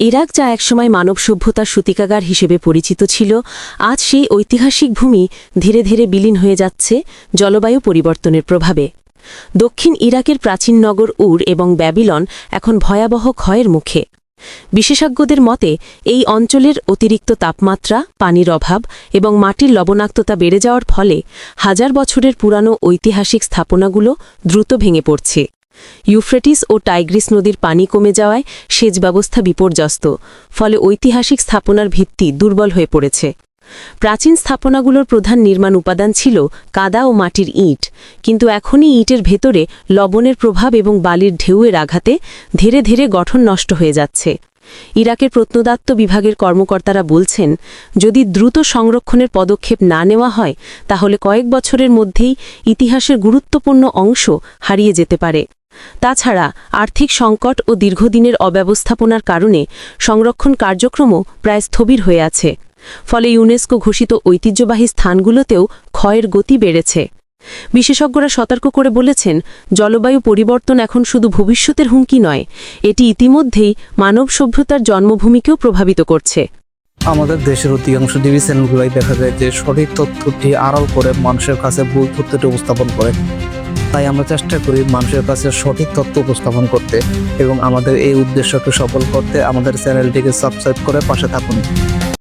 Iraq, যা একসময় মানব সভ্যতার সূতিকাগার হিসেবে পরিচিত ছিল, আজ সেই ঐতিহাসিক ভূমি ধীরে ধীরে বিলীন হয়ে যাচ্ছে জলবায়ু পরিবর্তনের প্রভাবে। দক্ষিণ ইরাকের প্রাচীন নগর উর এবং ব্যাবিলন এখন ভয়াবহ ক্ষয়ের মুখে। বিশেষজ্ঞদের মতে, এই অঞ্চলের অতিরিক্ত তাপমাত্রা, পানির অভাব এবং মাটির লবণাক্ততা বেড়ে যাওয়ার ফলে হাজার বছরের পুরানো ঐতিহাসিক স্থাপনাগুলো দ্রুত ভেঙে পড়ছে। ইউফ্রেটিস ও টাইগ্রিস নদীর পানি কমে যাওয়ায় সেচ ব্যবস্থা বিপর্যস্ত, ফলে ঐতিহাসিক স্থাপনার ভিত্তি দুর্বল হয়ে পড়েছে। প্রাচীন স্থাপনাগুলোর প্রধান নির্মাণ উপাদান ছিল কাদা ও মাটির ইট, কিন্তু এখনই ইটের ভেতরে লবণের প্রভাব এবং বালির ঢেউয়ের আঘাতে ধীরে ধীরে গঠন নষ্ট হয়ে যাচ্ছে। ইরাকের প্রত্নদাত্ত বিভাগের কর্মকর্তারা বলছেন, যদি দ্রুত সংরক্ষণের পদক্ষেপ না নেওয়া হয়, তাহলে কয়েক বছরের মধ্যেই ইতিহাসের গুরুত্বপূর্ণ অংশ হারিয়ে যেতে পারে। তাছাড়া আর্থিক সংকট ও দীর্ঘদিনের অব্যবস্থাপনার কারণে সংরক্ষণ কার্যক্রমও প্রায় স্থবির হয়ে আছে। ফলে ইউনেস্কো ঘোষিত ঐতিহ্যবাহী স্থানগুলোতেও ক্ষয়ের গতি বেড়েছে। বিশেষজ্ঞরা সতর্ক করে বলেছেন, জলবায়ু পরিবর্তন এখন শুধু ভবিষ্যতের হুমকি নয়, এটি ইতিমধ্যেই মানব সভ্যতার জন্মভূমিকেও প্রভাবিত করছে। আমাদের দেশের অধিকাংশ টিভি চ্যানেলগুলোই দেখা যায় যে সঠিক তথ্যটি আড়াল করে মানুষের কাছে ভুল তথ্যটি উপস্থাপন করে। তাই আমরা চেষ্টা করি মানুষের কাছে সঠিক তথ্য উপস্থাপন করতে এবং আমাদের এই উদ্দেশ্যকে সফল করতে আমাদের চ্যানেলটিকে সাবস্ক্রাইব করে পাশে থাকুন।